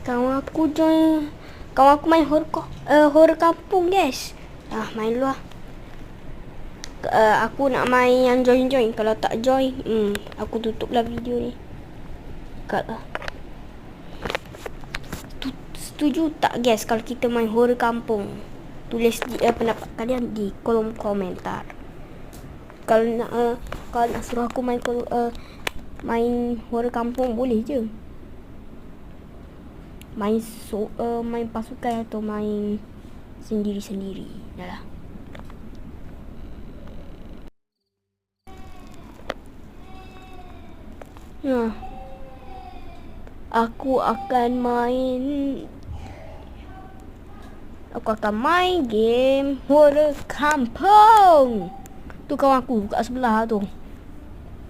Kawan aku join. Kawan aku main horror, uh, horror kampung guys Ah main lah uh, Aku nak main yang join-join. Kalau tak join hmm, Aku tutup lah video ni. Tu- Setuju tak guys Kalau kita main horror kampung? Tulis di, uh, pendapat kalian di kolom komentar. Kalau nak uh, Kalau nak suruh aku main uh, Main horror kampung boleh je main so, uh, main pasukan atau main sendiri-sendiri. Yalah. Nah. Aku akan main Aku akan main game Horror Kampung. Tu kawan aku kat sebelah tu.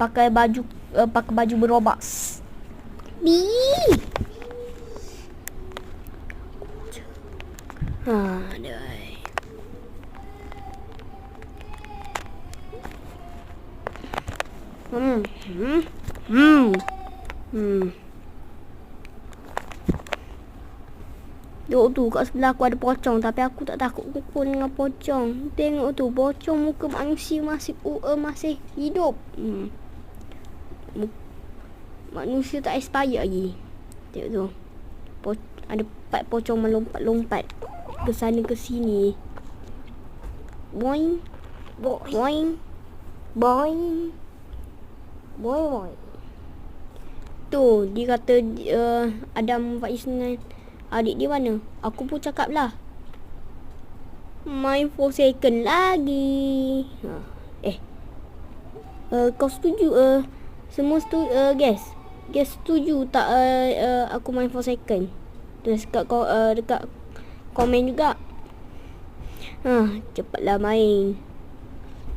Pakai baju uh, pakai baju berobas. Bi. Hmm. Duk tu kat sebelah aku ada pocong tapi aku tak takut pukul dengan pocong. Tengok tu pocong muka manusia masih uh, masih hidup. Hmm. Manusia tak expired lagi. Tengok tu. Po- ada empat pocong melompat-lompat ke sana ke sini. Boing. Boing. Boing. Boing. Boing. Tu, dia kata uh, Adam Faiz dengan adik dia mana? Aku pun cakap lah. 4 second lagi. Ha. Eh. Uh, kau setuju? Uh, semua setuju, uh, guys. Guys setuju tak uh, uh, aku main 4 second? Terus dekat, uh, dekat komen juga. Ha, cepatlah main.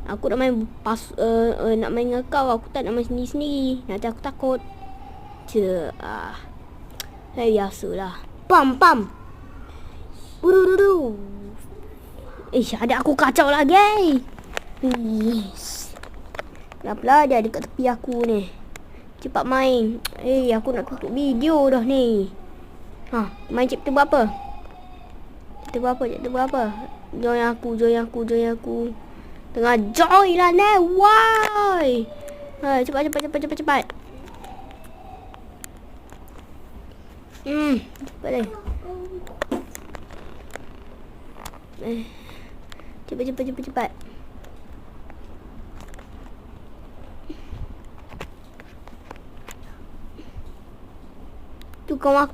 Aku nak main pas uh, uh, nak main dengan kau. Aku tak nak main sendiri-sendiri. Nanti aku takut. Je ah. Saya biasalah. Pam pam. Bururudu. Ish, ada aku kacau lah, gay. Yes. Kenapa dia dekat tepi aku ni? Cepat main. Eh, aku nak tutup video dah ni. Ha, main chapter berapa? Chapter berapa? Chapter berapa? Join aku, join aku, join aku. Tengah join lah ni. Why? Ha, cepat, cepat, cepat, cepat, cepat. Hmm, cepat deh. Eh, cepat, cepat, cepat, cepat. Tu kawan aku